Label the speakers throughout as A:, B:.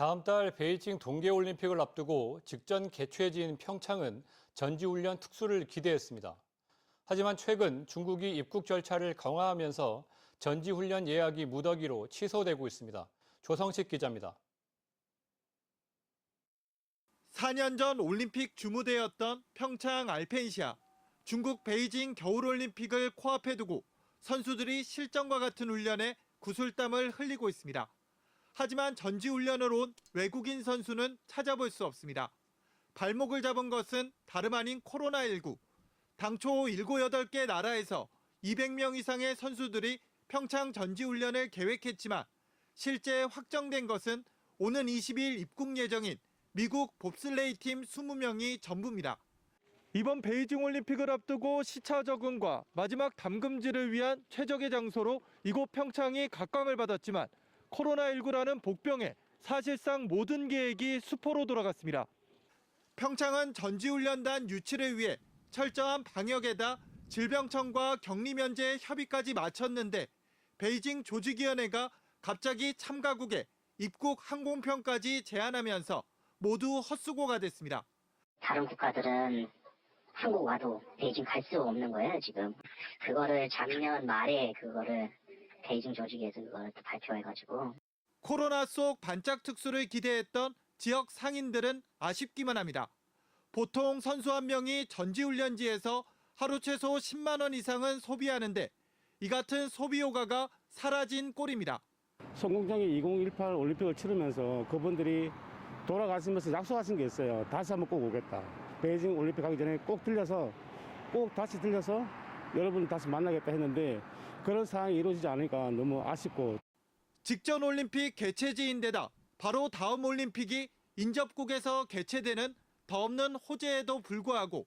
A: 다음 달 베이징 동계올림픽을 앞두고 직전 개최지인 평창은 전지훈련 특수를 기대했습니다. 하지만 최근 중국이 입국 절차를 강화하면서 전지훈련 예약이 무더기로 취소되고 있습니다. 조성식 기자입니다.
B: 4년 전 올림픽 주무대였던 평창 알펜시아, 중국 베이징 겨울올림픽을 코앞에 두고 선수들이 실전과 같은 훈련에 구슬땀을 흘리고 있습니다. 하지만 전지훈련을 온 외국인 선수는 찾아볼 수 없습니다. 발목을 잡은 것은 다름 아닌 코로나19. 당초 7, 8개 나라에서 200명 이상의 선수들이 평창 전지훈련을 계획했지만 실제 확정된 것은 오는 20일 입국 예정인 미국 봅슬레이 팀 20명이 전부입니다. 이번 베이징 올림픽을 앞두고 시차 적응과 마지막 담금질을 위한 최적의 장소로 이곳 평창이 각광을 받았지만 코로나19라는 복병에 사실상 모든 계획이 수포로 돌아갔습니다. 평창은 전지훈련단 유치를 위해 철저한 방역에다 질병청과 격리 면제 협의까지 마쳤는데 베이징 조직위원회가 갑자기 참가국에 입국 항공편까지 제한하면서 모두 헛수고가 됐습니다.
C: 다른 국가들은 한국 와도 베이징 갈 수 없는 거예요, 지금. 그거를 작년 말에 그거를 베이징 조직에서 그거를 또 발표해가지고
B: 코로나 속 반짝 특수를 기대했던 지역 상인들은 아쉽기만 합니다. 보통 선수 한 명이 전지훈련지에서 하루 최소 10만 원 이상은 소비하는데 이 같은 소비 효과가 사라진 꼴입니다.
D: 성공장이 2018 올림픽을 치르면서 그분들이 돌아가시면서 약속하신 게 있어요. 다시 한번 꼭 오겠다. 베이징 올림픽 가기 전에 꼭 들려서 꼭 다시 들려서 여러분 다시 만나겠다 했는데 그런 상황이 이루어지지 않으니까 너무 아쉽고
B: 직전 올림픽 개최지인데다 바로 다음 올림픽이 인접국에서 개최되는 더 없는 호재에도 불구하고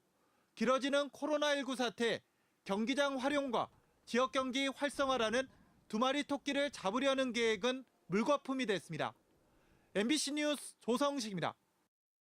B: 길어지는 코로나19 사태에 경기장 활용과 지역 경기 활성화라는 두 마리 토끼를 잡으려는 계획은 물거품이 됐습니다. MBC 뉴스 조성식입니다.